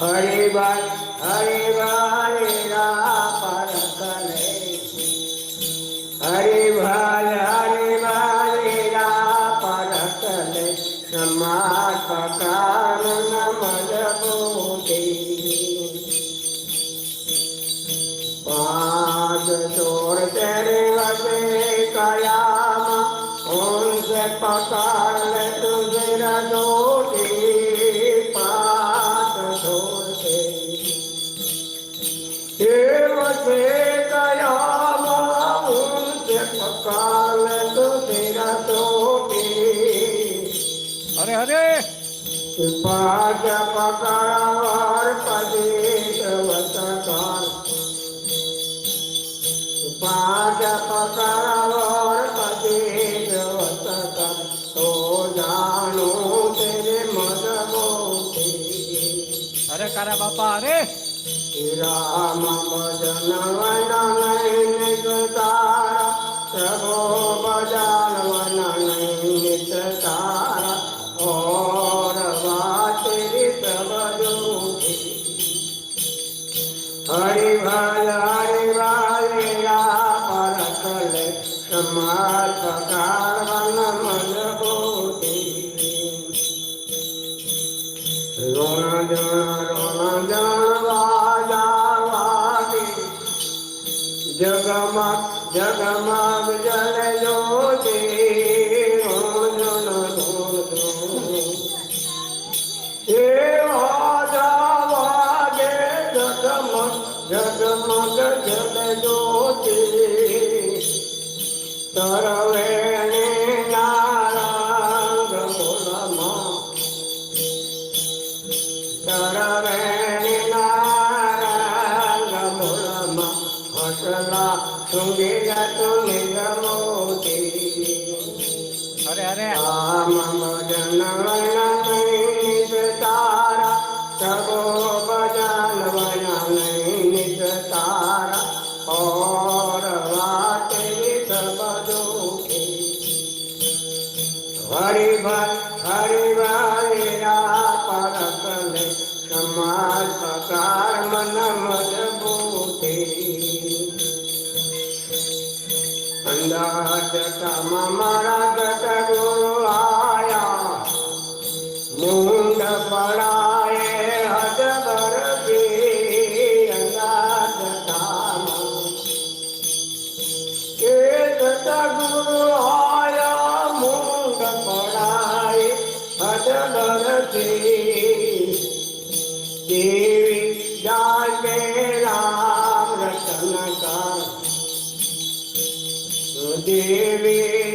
હરિભાઈ હરિભાઈ રા પર કરે હરિભાઈ હરિભાઈ રા પર કરે. સમાજ પકાર નમજ બુદ્ધિ પાંચ ચોર તેરે વસે કયામાં ઉનસે પકડ લે હરે હરે પાજ પકડવાર પદેશ વતકાર પાજ પકડવાર પદેશ વતકાર તો જાણો તેરે મદગો હરે કારા બાપા હરે રામ ભજન વન નૈનિત તારા પ્રભો ભજન વન નૈનિત તારા ઓર વાતરી પ્રભજોતી હરિ ભલ હરિ ભાલિયા પરકલે સમાર પકાર વન મજબૂતી રોણ જણ જગમગ જ્યોતિ તરવેણે નારંગ મૂળમાં તરવેણી નારંગ મૂળમાં હસલા સુંગી જતું નિગમોતી હરે હરે આ ભજન વન પકાર મન મજબૂતે અંદાજ તમ મારા ગત ગુરુ આયા મૂંડ પડાય હદ બરફી અંદાજ તમ કે ગત ગુરુ આયા મૂંડ પડાય હદ બરફી विशाल राम देवी